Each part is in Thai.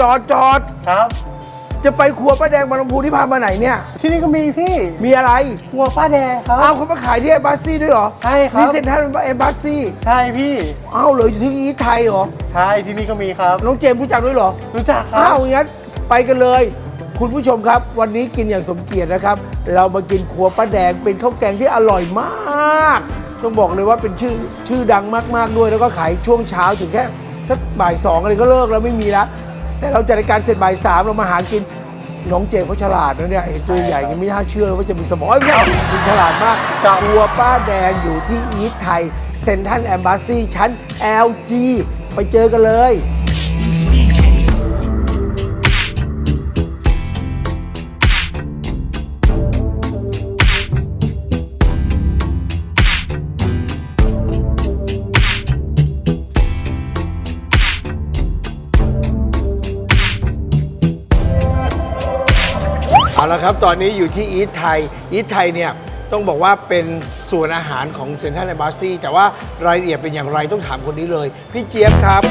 จอดจอดครับ จะไปครัวป้าแดงบางลำพูที่พามาไหนเนี่ย ที่นี่ก็มีพี่มีอะไร ครัวป้าแดงครับอ้าวเขามาขายที่เอมบัสซี่ด้วยเหรอใช่ครับ มีเซ็นทรัลเอมบัสซี่ใช่พี่อ้าวเหรออยู่ที่อีทไทยเหรอ ใช่ที่นี่ก็มีครับ น้องเจมส์รู้จักด้วยเหรอ รู้จักครัอ้าบวงั้นไปกันเลย คุณผู้ชมครับ วันนี้กินอย่างสมเกียรตินะครับ เรามากินครัวป้าแดงเป็นข้าวแกงที่อร่อยมาก ต้องบอกเลยว่าเป็นชื่อชื่อดังมากๆด้วย แล้วก็ขายช่วงเช้าถึงแค่สักบ่ายสองอะไรก็เลิกแล้วไม่มีแล้ว แต่เราจัดรายการเสร็จบ่ายสามเรามาหากินน้องเจมส์เขาฉลาดนะเนี่ยเห็นตัวใหญ่ยังไม่น่าเชื่อเลยว่าจะมีสมองเอ้ยไม่ใช่มีฉลาดมากครัวป้าแดงอยู่ที่อีทไทยเซนทันแอมบาซีชั้น LG ไปเจอกันเลย ละครับ ตอนนี้อยู่ที่อีทไทย อีทไทยเนี่ยต้องบอกว่าเป็นส่วนอาหารของเซ็นทรัลแอมบาซีแต่ว่ารายละเอียดเป็นอย่างไรต้องถามคนนี้เลย พี่เจี๊ยบครับ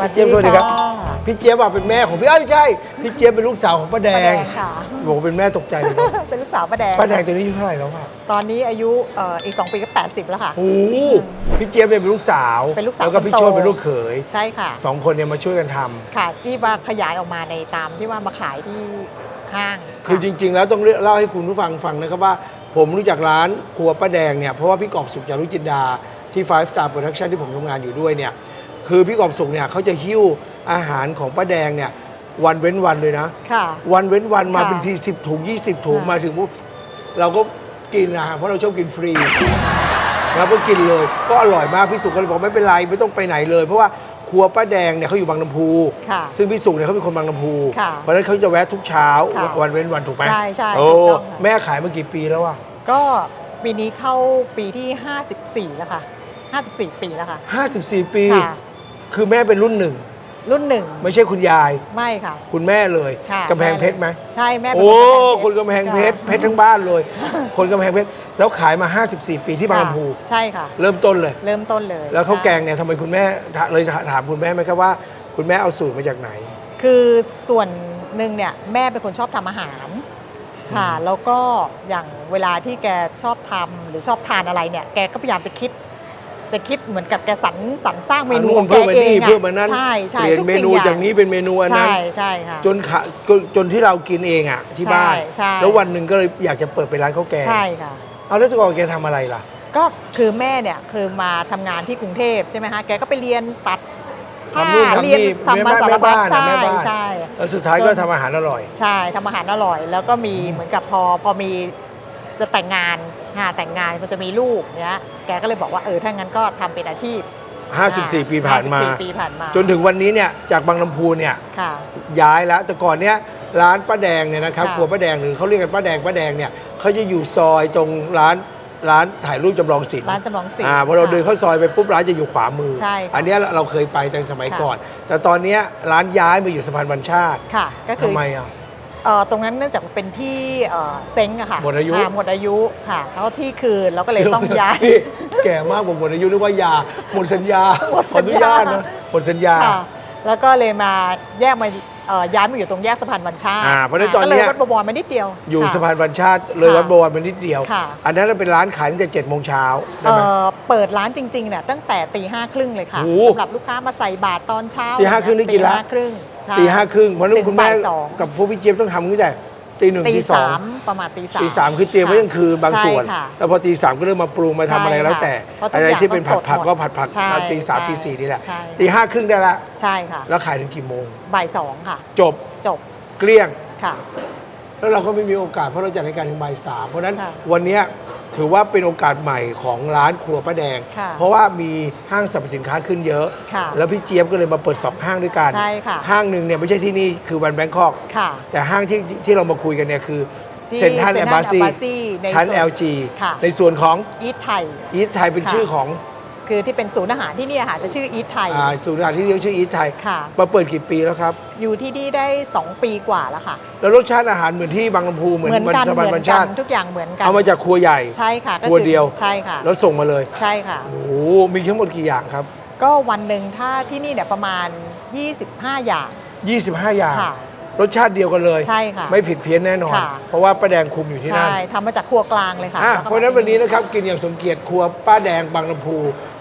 พี่เจี๊ยบสวัสดีครับ พี่เจี๊ยบว่าเป็นแม่ของพี่เอ้ยไม่ใช่ พี่เจี๊ยบเป็นลูกสาวของป้าแดป้าแดงงค่ะบอกว่าเป็นแม่ตกใจเลยเนอะเป็นลูกสาวป้าแดงป้าแดงตัวนี้อายุเท่าไหร่แล้วครับตอนนี้อายุเอ่ออีก 2 ปีก็ 80 แล้วค่ะ โอ้โหพี่เจี๊ยบเนี่ยเป็นลูกสาวเป็นลูกสาวแล้วก็พี่คนโตโชติเป็นลูกเขยใช่ค่ะ สองคนเนี่ยมาช่วยกันทำค่ะที่ว่าขยายออกมาในตามที่ว่ามาขายที่ห้างคือจริง ๆ แล้วต้องเล่าให้คุณผู้ฟังฟังนะครับว่า ผมรู้จักร้านครัวป้าแดงเนี่ยเพราะว่าพี่กอบสุขจารุจินดาที่ Five Star Production ที่ผมทำงานอยู่ด้วยเนี่ยคือพี่กอบสุขเนี่ยเขาจะหิ้ว อาหารของป้าแดงเนี่ย วันเว้นวันเลยนะ ค่ะ วันเว้นวันมาค่ะเป็นทีสิบถุง20ถุงค่ะ มาถึงปุ๊บเราก็กินนะเพราะเราชอบกินฟรีแล้วก็กินเลยก็อร่อยมากพี่สุก็เลยบอกไม่เป็นไรไม่ต้องไปไหนเลย เพราะว่าครัวป้าแดงเนี่ยเขาอยู่บางลำพู ค่ะซึ่งพี่สุเนี่ยเขาเป็นคนบางลำพู ค่ะเพราะฉะนั้นเขาจะแวะทุกเช้าค่ะวันเว้นวันถูกไหมใช่ใช่โอ้ถูกต้องค่ะ แม่ขายมากี่ปีแล้วอะก็ปีนี้เข้าปีที่ 54 แล้วค่ะ 54 ปีแล้วค่ะ 54 ปี ค่ะ คือแม่เป็นรุ่นหนึ่ง รุ่นหนึ่งไม่ใช่คุณยาย ไม่ค่ะ คุณแม่เลยใช่กำแพงเพชรไหมใช่แม่เป็นโอ้คคนกำแพงเพชรเพชรทั้งบ้านเลย คนกำแพงเพชรแล้วขายมา 54 ปีที่บางลำพูใช่ค่ะ เริ่มต้นเลย เริ่มต้นเลย แล้วข้าวแกงเนี่ยทำไมคุณแม่ถเลยถามคุณแม่ไหมครับว่า คุณแม่เอาสูตรมาจากไหน คือส่วนหนึ่งเนี่ยแม่เป็นคนชอบทำอาหารค่ะแล้วก็อย่างเวลาที่แกชอบทำหรือชอบทานอะไรเนี่ยแกก็พยายามจะคิด จะคิดเหมือนกับแกสรรสรรสร้างเมนูอัของแกเพิ่มมาเอนี่งอะเพิ่มมานั่นใช่ใช่เปลี่ยนทุกเมสิ่งนูอย่างจากนี้เป็นเมนูอันนั้นใช่ใช่ค่ะจนขะจนจนที่เรากินเองอะที่บ้านใช่ใช่แล้ววันหนึ่งก็เลยอยากจะเปิดเป็นร้านข้าวแกงใช่ค่ะเอาแล้วแตะกอนแกทำอะไรล่ะ ก็คือแม่เนี่ยคือมาทำงานที่กรุงเทพใช่ไหมคะแกก็ไปเรียนตัดผ้าทำนู่นทำเรียนนี่ทำมาแม่สารแม่พัดบ้านอะใช่แม่บ้านใช่แล้วสุดท้ายก็จนทำอาหารอร่อย ใช่ทำอาหารอร่อย แล้วก็มีเหมือนกับพอพอมีจะแต่งงาน ค่ะแต่งงานก็จะมีลูกเนี้ยแกก็เลยบอกว่าเออถ้างั้นก็ทำเป็นอาชีพ54 ปีผ่านมา 54ปีผ่านมาจนถึงวันนี้เนี่ยจากบางลำพูเนี่ยค่ะ ย้ายแล้วแต่ก่อนเนี้ยร้านป้าแดงเนี่ยนะครับค่ะ ครัวป้าแดงหรือเขาเรียกกันป้าแดงป้าแดงเนี่ยเขาจะอยู่ซอยตรงร้านร้านถ่ายรูปจำลองศิลป์ร้านจำลองศิลป์ อ่าพอเราค่ะเดินเข้าซอยไปปุ๊บร้านจะอยู่ขวามือ ใช่ค่ะอันเนี้ยเราเคยไปแต่สมัยค่ะ ก่อน แต่ตอนเนี้ยร้านย้ายมาอยู่สะพานบัญชาติ ค่ะ ก็คืทำอไมอะ เอ่อตรงนั้นเนื่องจากเป็นที่เอ่อเซ้งอะค่ะหมดอายุ ค่ะหมดอายุค่ะเขาที่คืนเราก็เลยต้องย้าย นี่แก่มากผมหมดอายุนึกว่ายาหมดสัญญาหมดขอสัอญญา นุญาตนะหมดสัญญา ค่ะแล้วก็เลยมาแยกมาเอ่อย้ายมาอยู่ตรงแยกสะพานบัญชาอ่าเพราะฉะนั้นตอนก็เนี้เลยยวัดบวรมานิดเดียวอยู่ค่ะ สะพานบัญชาติเลยค่ะวัดบวรมานิดเดียว ค่ะ อันนั้นเป็นร้านขายตั้งแต่เจ็ดโมงเช้าได้เอ่ไหม อเปิดร้านจริงๆเนี่ยตั้งแต่ตีห้าครึ่งเลยค่ะโอ้โหสำหรับลูกค้ามาใส่บาตรตอนเช้าตีห้าครึ่งได้กินละตีห้าครึ่ง ใช่ตีห้าครึ่งเพราะฉะนั้นถึงคุณแม่บ่ายสอง กับพวกพี่เจี๊ยบต้องทำตั้งแต่ตีหนึ่งตีตีสอสาง มประมาณตีสามตีสามคือเตรียมไว้ยังคือบางส่วน ใช่ค่ะ แล้วพอตีสามก็เริ่มมาปรุงมาทำอะไรใช่แล้วแต่ค่ะเพราะทุกอะไรอย่างที่เป็นต้ผัองดผักสดหมดก็ผัดผักใช่ตีสามใช่ตีสี่นี่แหละใช่ ตีห้าครึ่งได้ละ ใช่ค่ะแล้วขายถึงกี่โมง บ่ายสองค่ะ จบจบเกลี้ยง ค่ะ แล้วเราก็ไม่มีโอกาสเพราะเราจัดรายการถึงบ่ายสามเพราะฉะนั้นค่ะ วันเนี้ย ถือว่าเป็นโอกาสใหม่ของร้านครัวป้าแดง ค่ะเพราะว่ามีห้างสรรพสินค้าขึ้นเยอะ ค่ะแล้วพี่เจี๊ยบก็เลยมาเปิดสองห้างด้วยกัน ใช่ค่ะ ห้างหนึ่งเนี่ยไม่ใช่ที่นี่คือวันแบงคอก ค่ะ แต่ห้างที่ที่เรามาคุยกันเนี่ยคือที่เซ็นทรัลแอมบาซี Central Embassy ในชั้น ส่วน LG ค่ะ ในส่วนของ อีทไทย อีทไทยเป็นค่ะ ชื่อของ คือที่เป็นศูนย์อาหารที่เนี่ยค่ะจะชื่ออีทไทย อ่าศูนย์อาหารที่เรียกชื่ออีทไทยค่ะ มาเปิดกี่ปีแล้วครับ อยู่ที่นี่ได้ 2 ปีกว่าแล้วค่ะ แล้วรสชาติอาหารเหมือนที่บางลำพูเหมือนเหมือนกันสเหบายมืบัอนญกัชานติทุกอย่างเหมือนกันเอามาจากครัวใหญ่ใช่ค่ะก็ครัวคือเดียวใช่ค่ะ แล้วส่งมาเลยใช่ค่ะโอ้โหมีทั้งหมดกี่อย่างครับ ก็วันหนึ่งถ้าที่นี่เนี่ยประมาณ 25 อย่าง 25 อย่างค่ะ รสชาติเดียวกันเลย ใช่ค่ะไม่ผิดเพี้ยนแน่นอน ค่ะ เพราะว่าป้าแดงคุมอยู่ที่นั่น ใช่ทำมาจากครัวกลางเลยค่ะอะแล้วก็เพราะฉะนั้นวันนี้นะครับกินอย่างสมเกียรติครัวป้าแดงบางลำพู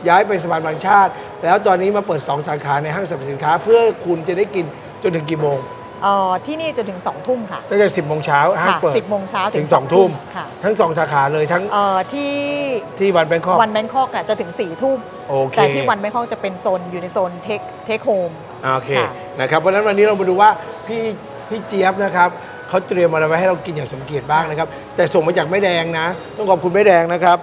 ย้ายไปสะพานบางชาติ แล้วตอนนี้มาเปิด 2 สาขาในห้างสรรพสินค้า เพื่อคุณจะได้กินจนถึงกี่โมงเอ่อที่นี่จนถึง2ทุ่มค่ะ ตั้งแต่10โมงเช้าห้างค่ะเปิด10โมงเช้าถึง2ทุ่มค่ะ ทั้ง 2 สาขาเลยทั้งเอ่อที่ที่วันแบงคอก วันแบงคอกอะจะถึง4ี่ทุ่มโอเค แต่ที่วันแบงคอกจะเป็นโซนอยู่ในโซนเทคเทคโฮมอ่าโอเคค่ะ นะครับเพราะฉะนั้นวันนี้เรามาดูว่า พี่พี่เจี๊ยบนะครับเขาเตรียมอะไรไว้ให้เรากินอย่างสมเกียรติบ้างนะครับ แต่ส่งมาจากแม่แดงนะ ต้องขอบคุณแม่แดงนะครับ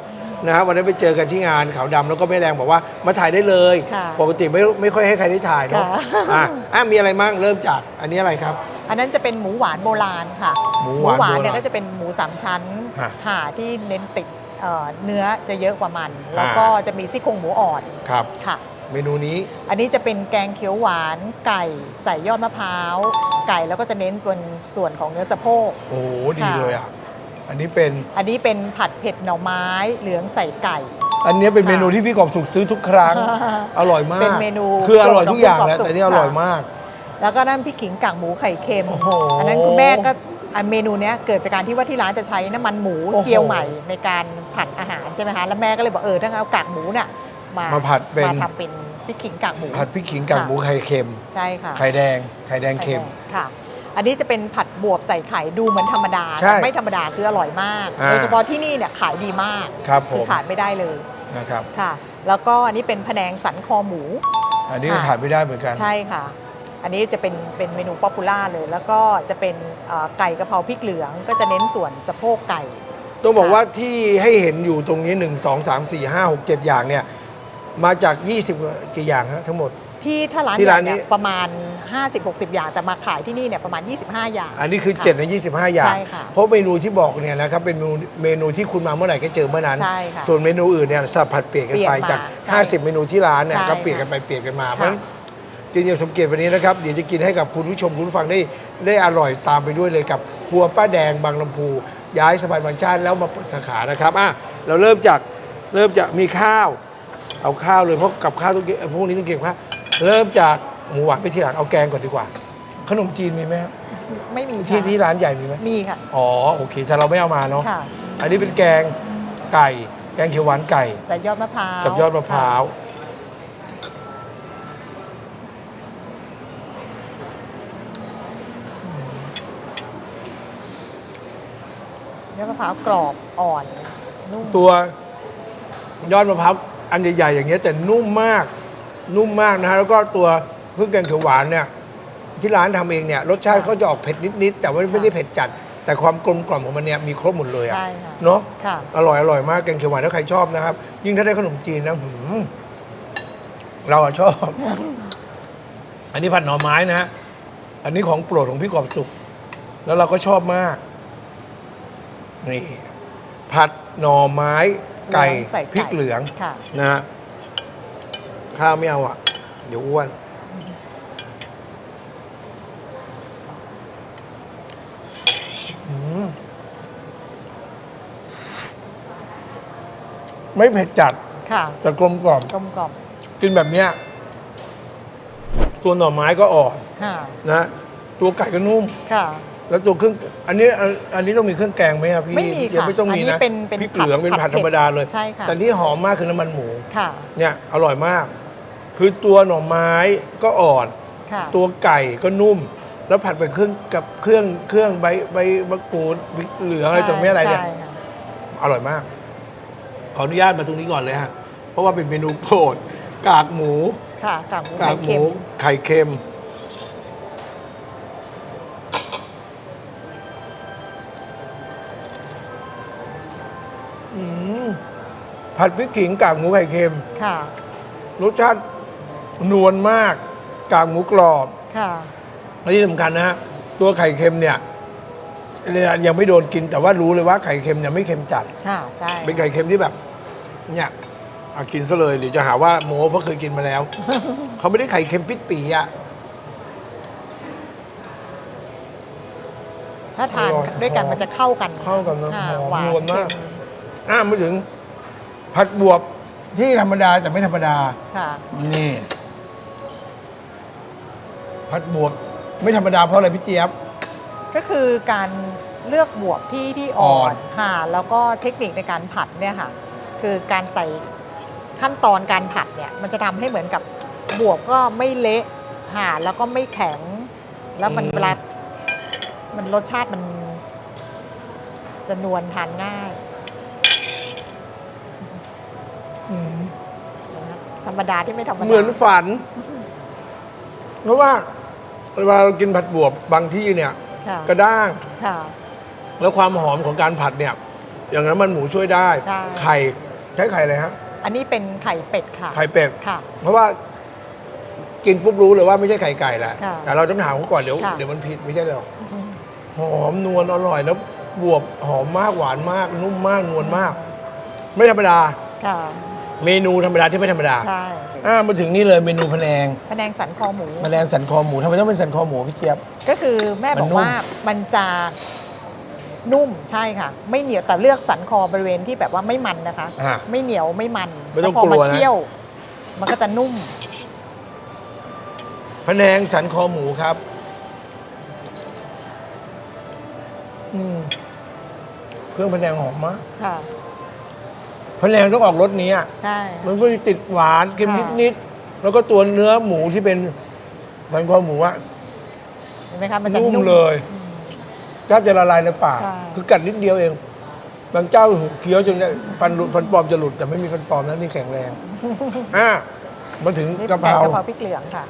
นะฮะวันนั้นไปเจอกันที่งานขาวดำแล้วก็แม่แดงบอกว่ามาถ่ายได้เลย ค่ะปกติไม่ไม่ค่อยให้ใครได้ถ่ายเนาะค่ะ อะอะมีอะไรมั่งเริ่มจากอันนี้อะไรครับ อันนั้นจะเป็นหมูหวานโบราณค่ะหมูหวานโบราณเนี่ยก็จะเป็นหมูสามชั้นฮะค่ะที่เน้นติดเอ่อเนื้อจะเยอะกว่ามัน แล้วก็จะมีซี่โครงหมูอ่อนครับ ค่ะ เมนูนี้ อันนี้จะเป็นแกงเขียวหวานไก่ใส่ยอดมะพร้าว ไก่แล้วก็จะเน้นเป็นส่วนของเนื้อสะโพก โอ้โหดีค่ะ เลยอะ อันนี้เป็น อันนี้เป็นผัดเผ็ดหน่อไม้เหลืองใส่ไก่ อันนี้เป็นค่ะเมนูที่พี่กอบสุขซื้อทุกครั้งอร่อยมากเป็นเมนูคืออร่อยทุกอย่างโปรดแหละของแต่พี่นี่อกอบสุขร่อยมาก แล้วก็นั่นพริกขิงกากหมูไข่เค็ม โอ้โหอันนั้นคุณแม่ก็อันเมนูเนี้ยเกิดจากการที่ว่าที่ร้านจะใช้น้ำมันหมูโอ้โห เจียวใหม่ในการผัดอาหารใช่ไหมคะ แล้วแม่ก็เลยบอกเออถ้างั้นเอากากหมูเนี่ย มามาผัดเป็น มาทำเป็นพริกขิงกากหมู ผัดพริกขิงกับค่ะ หมูไข่เค็ม ใช่ค่ะไข่แดงไข่แดงเค็ม ค่ะ อันนี้จะเป็นผัดบวบใส่ไข่ดูเหมือนธรรมดาใช่แต่ไม่ธรรมดาคืออร่อยมาก อ่า โดยเฉพาะที่นี่เนี่ยขายดีมากครับผคือมขาดไม่ได้เลยนะครับ ค่ะ แล้วก็อันนี้เป็นพะแนงสันคอหมู อันนี้ก็ค่ะ ขาดไม่ได้เหมือนกัน ใช่ค่ะ อันนี้จะเป็นเป็นเมนูป๊อปปูล่าเลย แล้วก็จะเป็นเอ่อไก่กะเพราพริกเหลือง ก็จะเน้นส่วนสะโพกไก่ ต้องบอกค่ะว่าที่ให้เห็นอยู่ตรงนี้ 1 2 3 4 5 6 7 อย่างเนี่ย มาจาก 20กี่อย่างฮะทั้งหมด ที่ถ้าร้านที่ใหญ่ร้านนี้เนี่ยประมาณ 50-60 อย่าง แต่มาขายที่นี่เนี่ยประมาณ 25 อย่าง อันนี้คือค่ะ7ใน25 อย่าง ใช่ค่ะเพราะเมนูที่บอกเนี่ยนะครับเป็นเมนูเมนูที่คุณมาเมื่อไหร่ก็เจอเมื่อนั้น ใช่ค่ะส่วนเมนูอื่นเนี่ยสลับผัดเปลี่ยนกันไปเปลี่ยนมาจาก ใช่50 เมนูที่ร้านเนี่ยใช่ก็เปลี่ยนกันค่ะไปเปลี่ยนกันมาค่ะเพราะฉะนั้นจริงๆสมเกียรติวันนี้นะครับเดี๋ยวจะกินให้กับคุณผู้ชมคุณผู้ฟังได้ได้อร่อยตามไปด้วยเลยกับครัวป้าแดงบางลำพู ย้ายสะพานบางชาติแล้วมาเปิดสาขานะครับอะเราเริ่มจากเริ่มจากมีข้าว เอาข้าวเลยเพราะกับข้าวต้องเก็บพวกนี้ต้องเก็บข้าวเริ่มจากหมูหวานไปทีหลังเอาแกงก่อนดีกว่า ขนมจีนมีไหมครับไม่มีที่ค่ะที่ร้านใหญ่มีไหมมีค่ะ อ๋อโอเคแต่เราไม่เอามาเนาะค่ะอันนี้เป็นแกงไก่ แกงเขียวหวานไก่ใส่ยอดมะพร้าวกับยอดมะพร้าวยอดมะพร้าวกรอบอ่อนนุ่มตัวยอดมะพร้าว อันใหญ่ๆอย่างเงี้ยแต่นุ่มมาก นุ่มมากนะฮะแล้วก็ตัวเครื่องแกงเขียวหวานเนี่ยที่ร้านทำเองเนี่ยรสชาติเขาจะออกเผ็ดนิดๆแต่ว่าไม่ได้เผ็ดจัด แต่ความกลมกล่อมของมันเนี่ยมีครบหมดเลยอะใช่ค่ะเนาะค่ะ อร่อยอร่อยมากแกงเขียวหวานถ้าใครชอบนะครับ ยิ่งถ้าได้ขนมจีนนะหืมเราอะชอบ อันนี้ผัดหน่อไม้นะฮะอันนี้ของโปรดของพี่กอบสุข แล้วเราก็ชอบมาก นี่ ผัดหน่อไม้ ไก่ใส่ไก่พริกเหลืองค่ะ นะฮะข้าวไม่เอาอะ เดี๋ยวอ้วน อืมไม่เผ็ดจัด ค่ะแต่กลมกล่อมกลมกล่อมกินแบบเนี้ยตัวหน่อไม้ก็อ่อนค่ะนะ ตัวไก่ก็นุ่มค่ะ แล้วตัวเครื่องอันนี้อันอันนี้ต้องมีเครื่องแกงไหมครับพี่ไม่มีค่ะยังไม่ต้องมีอันนี้นะเป็นเป็นพริกเหลืองผัดเป็นผัดผัดเผ็ธรดรมดาเลยใช่ค่ะ แต่นี่หอมมากคือน้ำมันหมู ค่ะ เนี่ยอร่อยมาก คือตัวหน่อไม้ก็อ่อน ค่ะตัวไก่ก็นุ่ม แล้วผัดไปเครื่องกับเครื่องเครื่องใบใบมะกรูดพริกเหลืองอะไรตรงนี้อะไรเนี่ย ใช่ค่ะ อร่อยมาก ขออนุญาตมาตรงนี้ก่อนเลยฮะ เพราะว่าเป็นเมนูโปรด กากหมู ค่ะกากหมูกาไข่กหเค็มูม ไข่เค็ม ผัดพริกขิงกากหมูไข่เค็ม ค่ะ รสชาตินวลมาก กากหมูกรอบค่ะ และที่สำคัญนะฮะตัวไข่เค็มเนี่ยเนี่ยยังไม่โดนกินแต่ว่ารู้เลยว่าไข่เค็มเนี่ยไม่เค็มจัด ค่ะ ใช่ เป็นไข่เค็มที่แบบ เนี่ยอะกินซะเลยเดี๋ยวจะหาว่าโม้เพราะเคยกินมาแล้ว เขาไม่ได้ไข่เค็มปิดปีอะถ้าทานอร่อยด้วยกันหอมมันจะเข้ากันเข้ากันนะค่ะหอมหวานนวลมาก เค็ อะมาถึง ผัดบวบที่ธรรมดาแต่ไม่ธรรมดา ค่ะ นี่ ผัดบวบไม่ธรรมดาเพราะอะไรพี่เจี๊ยบ ก็คือการเลือกบวบที่ที่อ่อ่ออนน ค่ะแล้วก็เทคนิคในการผัดเนี่ยค่ะ คือการใส่ขั้นตอนการผัดเนี่ย มันจะทำให้เหมือนกับบวบก็ไม่เละค่ะแล้วก็ไม่แข็ง แล้วมันเวลามันรสชาติมันจะนวลทานง่ายนะคะ ธรรมดาที่ไม่ธรรมดา เหมือนฝัน เพราะว่าเวลาเรากินผัดบวบบางที่เนี่ย ค่ะกระด้าง ค่ะ แล้วความหอมของการผัดเนี่ย อย่างนั้นมันหมูช่วยได้ ใช่ ไข่ใช้ไข่อะไรฮะ อันนี้เป็นไข่เป็ดค่ะ ไข่เป็ด ค่ะ เพราะว่ากินปุ๊บรู้เลยว่าไม่ใช่ไข่ไก่แหละ ค่ะแต่เราต้องถามเขาก่อนเดี๋ยวค่ะ เดี๋ยวมันผิดไม่ใช่หรอกหอมนวลอร่อย แล้วบวบหอมมากหวานมาก นุ่มมากนวลมาก ไม่ธรรมดา ค่ะ เมนูธรรมดาที่ไม่ธรรมดาใช่อ่ามาถึงนี่เลยเมนูพะแนงพะแนงสันคอหมูพะแนงสันคอหมูทำไมต้องเป็นสันคอหมูพี่เจี๊ยบ ก็คือแม่มันบอกนุ่ม ว่ามันจะนุ่มใช่ค่ะ ไม่เหนียวแต่เลือกสันคอบริเวณที่แบบว่าไม่มันนะคะ อ่า ไม่เหนียวไม่มันไม่ต้องแพอกลัมาวนะ เคี่ยว มันก็จะนุ่ม พะแนงสันคอหมูครับอืมเครื่องพะแนงหอมมากค่ะ พะแนงต้องออกรสนี้อะใช่ มันก็จะติดหวานเค็มค่ะ นิดๆแล้วก็ตัวเนื้อหมูที่เป็นสันคอหมูอะเห็นไหมคะมันจะนุ่มนุ่ม เลยอืมแทบจะละลายในปาก ใช่ คือกัดนิดเดียวเอง บางเจ้าเคี้ยวจนเนี่ยฟันหลุดฟันปลอมจะหลุดแต่ไม่มีฟันปลอมนะนี่แข็งแรง อะมาถึงนี่กะเพไก่รากะเพราพริกเหลืองค่ะ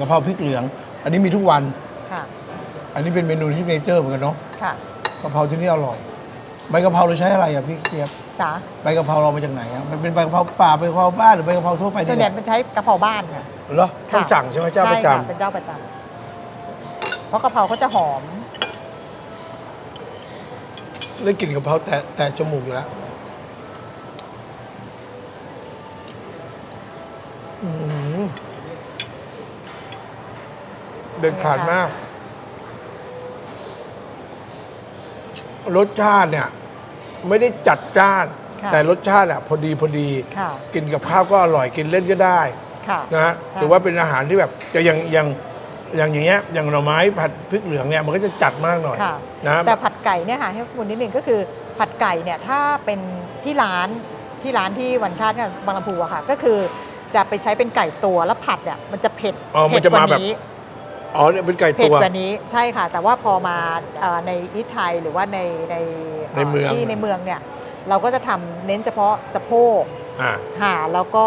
กะเพราพริกเหลือง อันนี้มีทุกวัน ค่ะอันนี้เป็นเมนูที่เนเจอร์เหมือนกันเนาะค่ะ กะเพราที่นี่อร่อย ใบกะเพราเราใช้อะไรอะพี่เจี๊ยบจ๋าใบกะเพราเรามาจากไหนอะมันเป็นใบกะเพราป่าใบกะเพราบ้านหรือใบกะเพราทั่วไปส่นี่วนแหใหญ่ละเป็นใช้กะเพราบ้านค่ะเหรอต้องสั่งใช่ไหมเจ้าประจใช่ค่เป็นเจ้าประจำเพราะกะเพราเขาจะหอมำได้กลิ่นกะเพราแต่แต่จมูกอยู่แล้วอืมเด็ดขาดมาก รสชาติเนี่ย ไม่ได้จัดจ้าน ค่ะแต่รสชาติอะพอดีพอดี ค่ะ กินกับข้าวก็อร่อยกินเล่นก็ได้ค่ะ นะฮะใช่ ถือว่าเป็นอาหารที่แบบจะอย่างอย่างอย่างอย่างเงี้ยอย่างหน่อไม้ผัดพริกเหลืองเนี่ยมันก็จะจัดมากหน่อยค่ะ นะแต่ผัดไก่เนี่ยค่ะให้คุณนิดนึงก็คือผัดไก่เนี่ยถ้าเป็นที่ร้านที่ร้านที่วันชาติเนี่ยบางลำพูอะค่ะ ก็คือจะไปใช้เป็นไก่ตัวแล้วผัดเนี่ยมันจะเผ็ดอ๋อมันเผ็ดจะกมาว่าแบบนี้ อ๋อเนี่ยเป็นไก่เผ็ดตัว กว่านี้ใช่ค่ะ แต่ว่าพอมาเอ่อในอีทไทยหรือว่าในในในเมือง ที่ในเมืองเนี่ยเราก็จะทำเน้นเฉพาะสะโพกอ่าค่ะแล้วก็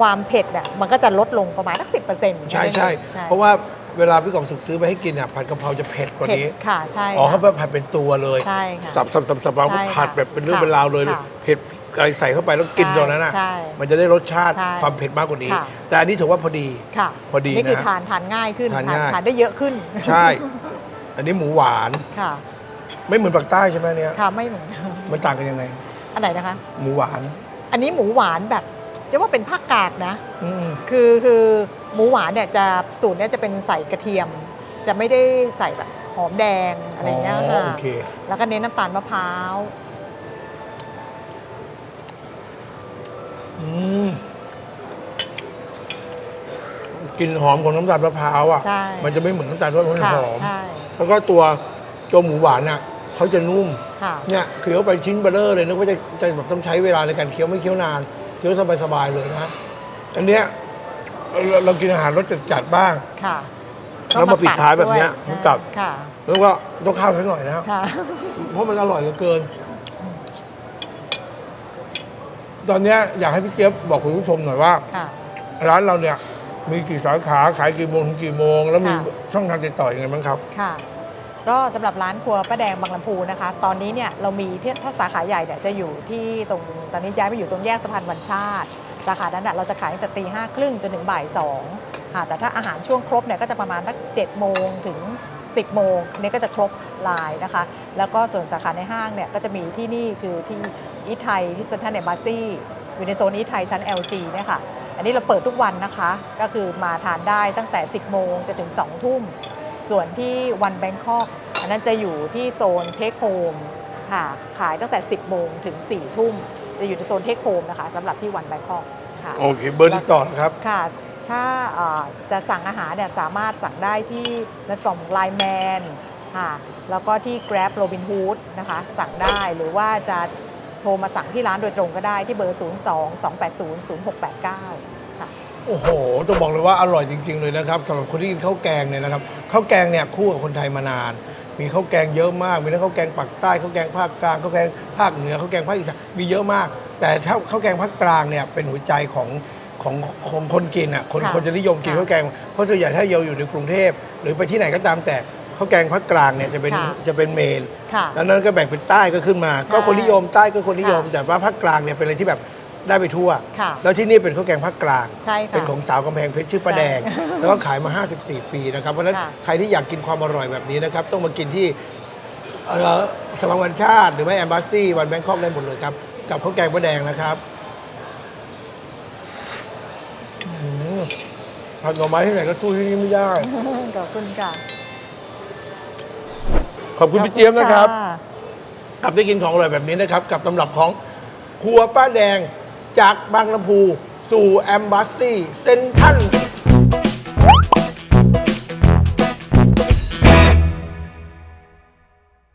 ความเผ็ดเนี่ยมันก็จะลดลงประมาณสักสิบเปอร์เซ็นต์ใช่ใช่เพราะว่าเวลาพี่กองศึกซื้อไปให้กินอะผัดกะเพราจะเผ็ดกว่าเผ็ดนี้ ค่ะใช่อ๋อเขาค่ะผัดเป็นตัวเลย ใช่ค่ะสับสับสับสับเราใช่ค่ะผัดแบบเป็นเรื่องค่ะเป็นราวเลยค่ะ เผ็ด อะไรใส่เข้าไปแล้วกินใช่ตรงนั้นอะ ใช่มันจะได้รสชาติใช่ความเผ็ดมากกว่านี้ ค่ะ แต่อันนี้ถือว่าพอดี ค่ะพอดีนี่คือนะทานทานง่ายขึ้นทานง่าย ทานได้เยอะขึ้นใช่ อันนี้หมูหวานค่ะไม่เหมือนปากใต้ใช่ไหมเนี่ย ค่ะไม่เหมือนมันต่างกันยังไง อันไหนนะคะ หมูหวานอันนี้หมูหวานแบบจะว่าเป็นภาคกลางนะ อืม คือคือหมูหวานเนี่ยจะสูตรเนี่ยจะเป็นใส่กระเทียม จะไม่ได้ใส่แบบหอมแดงอะไรอย่างเงี้ยอ๋อค่ะโอเค แล้วก็เน้นน้ำตาลมะพร้าว กลิ่นหอมของน้ำตาลมะพร้าวอะ ใช่ มันจะไม่เหมือนน้ำตาลด้วยมันค่ะหอม ใช่แล้วก็ตัวตัวหมูหวานอะเขาจะนุ่ม ค่ะ เนี่ยเคี้ยวไปชิ้นเบลเลอร์เลยนึกว่าจะจะแบบต้องใช้เวลาในการเคี้ยวไม่เคี้ยวนานเคี้ยวสบายๆเลยนะอันเนี้ยเราเรากินอาหารรสจัดๆบ้าง ค่ะแล้วมาปิดท้ายแบบเนี้ยใช่น้ำตับ ค่ะ แล้วก็ต้องข้าวสักหน่อยนะครับ ค่ะ เพราะมันอร่อยเหลือเกิน ตอนเนี้ยอยากให้พี่เจี๊ยบบอกคุณผู้ชมหน่อยว่า ค่ะ ร้านเราเนี่ยมีกี่สาขาขายกี่โมงถึงกี่โมง แล้วมีค่ะ ช่องทางติดต่ออยังไงบ้างครับ ค่ะ ก็สำหรับร้านครัวป้าแดงบางลำพูนะคะ ตอนนี้เนี่ยเรามีที่ถ้าสาขาใหญ่เนี่ยจะอยู่ที่ตรงตอนนี้ย้ายไปอยู่ตรงแยกสะพานวันชาติ สาขานั้นน่ะเราจะขายตั้งแต่ตีห้าครึ่งจนถึงบ่ายสองค่ะแต่ถ้าอาหารช่วงครบเนี่ยก็จะประมาณสักเจ็ดโมงถึง 10 โมงเนี่ยก็จะครบลายนะคะ แล้วก็ส่วนสาขาในห้างเนี่ยก็จะมีที่นี่คือที่ อีทไทยที่เซ็นทรัลเนบาซี่อยู่ในโซนอีทไทยชั้น LG เนี่ยค่ะ อันนี้เราเปิดทุกวันนะคะ ก็คือมาทานได้ตั้งแต่ 10 โมงจนถึง 2 ทุ่ม ส่วนที่วันแบงคอกอันนั้นจะอยู่ที่โซนเทคโฮมค่ะ ขายตั้งแต่ 10 โมงถึง 4 ทุ่ม จะอยู่ในโซนเทคโฮมนะคะสำหรับที่วันแบงคอกค่ะโอเคเบอร์ติดต่อนะครับค่ะ ถ้าเอ่อจะสั่งอาหารเนี่ยสามารถสั่งได้ที่แพลตฟอร์ม Line Man ค่ะแล้วก็ที่ Grab Robin Hood นะคะ สั่งได้หรือว่าจะ โทรมาสั่งที่ร้านโดยตรงก็ได้ที่เบอร์ 02 280 0689 ค่ะ โอ้โหต้องบอกเลยว่าอร่อยจริง ๆ เลยนะครับสำหรับคนที่กินข้าวแกงเนี่ยนะครับข้าวแกงเนี่ยคู่กับคนไทยมานาน มีข้าวแกงเยอะมาก มีทั้งข้าวแกงปักใต้ข้าวแกงภาคกลางข้าวแกงภาคเหนือข้าวแกงภาคอีสานมีเยอะมาก แต่ถ้าข้าวแกงภาคกลางเนี่ยเป็นหัวใจของของของคนกินอะคนค่ะคนจะนิยมกินค่ะ ข้าวแกงเพราะส่วนใหญ่ถ้าเราอยู่ในกรุงเทพหรือไปที่ไหนก็ตามแต่ ข้าวแกงภาคกลางเนี่ยจะเป็นค่ะจะเป็นเมนค่ะแล้วนั้นก็แบ่งเป็นใต้ก็ขึ้นมา ก็คนนิยมใต้ก็คนนิยม ค่ะแต่ว่าภาคกลางเนี่ยเป็นอะไรที่แบบได้ไปทั่ว ค่ะแล้วที่นี่เป็นข้าวแกงภาคกลาง ใช่ค่ะเป็นของสาวกำแพงเพชรชื่อป้าแดง ใช่แล้วก็ขายมา 54 ปีนะครับ เพราะฉะนั้นค่ะ ใครที่อยากกินความอร่อยแบบนี้นะครับ ต้องมากินที่เอ่อสมังวันชาติหรือไม่แอมบาซีวันแบงคอกได้หมดเลยครับ กับข้าวแกงป้าแดงนะครับอืมผัดหน่อไม้ที่ไหนก็สู้ที่นี่ไม่ได้ ขอบคุณค่ะ ขอบคุณพี่เจี๊ยบนะครับขอณกับได้กินของอร่อยแบบนี้นะครับ กับตำรับของครัวป้าแดงจากบางลำพู สู่แอมบาซีเซนทัน